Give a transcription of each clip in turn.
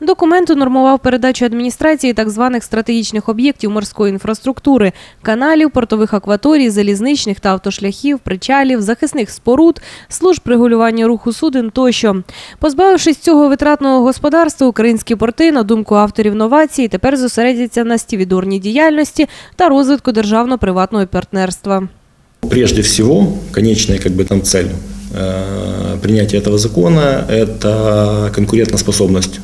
Документ унормував передачу адміністрації так званих стратегічних об'єктів морської інфраструктури, каналів, портових акваторій, залізничних та автошляхів, причалів, захисних споруд, служб регулювання руху суден тощо. Позбавившись цього витратного господарства, українські порти, на думку авторів новації, тепер зосередяться на стівідорній діяльності та розвитку державно-приватного партнерства. Прежде всего, конечная как бы там цель э, принятия этого закона – это конкурентоспособность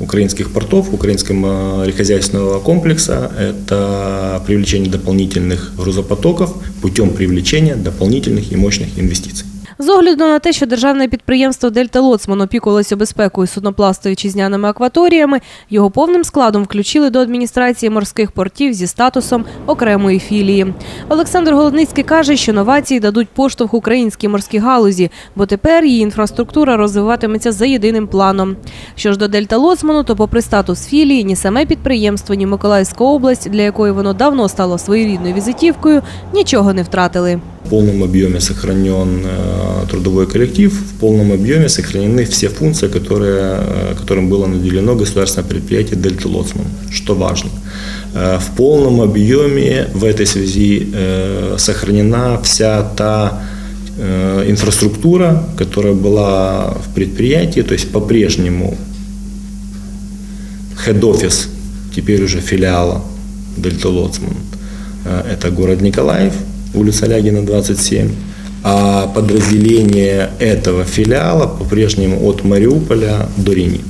украинских портов, украинского рехозяйственного комплекса, это привлечение дополнительных грузопотоков путем привлечения дополнительных и мощных инвестиций. З огляду на те, що державне підприємство Дельта Лоцман опікувалося безпекою суднопласту вітчизняними акваторіями, його повним складом включили до адміністрації морських портів зі статусом окремої філії. Олександр Голодницький каже, що новації дадуть поштовх українській морській галузі, бо тепер її інфраструктура розвиватиметься за єдиним планом. Що ж до Дельта Лоцману, то попри статус філії, ні саме підприємство, ні Миколаївська область, для якої воно давно стало своєрідною візитівкою, нічого не втратили. В полном объеме сохранен э, трудовой коллектив, в полном объеме сохранены все функции, которые, э, которым было наделено государственное предприятие Дельта Лоцман, что важно. Э, В полном объеме в этой связи сохранена вся та инфраструктура, которая была в предприятии, то есть по-прежнему хед-офис, теперь уже филиала Дельта Лоцман, это город Николаев, улица Лягина, 27. А подразделение этого филиала по-прежнему от Мариуполя до Рени.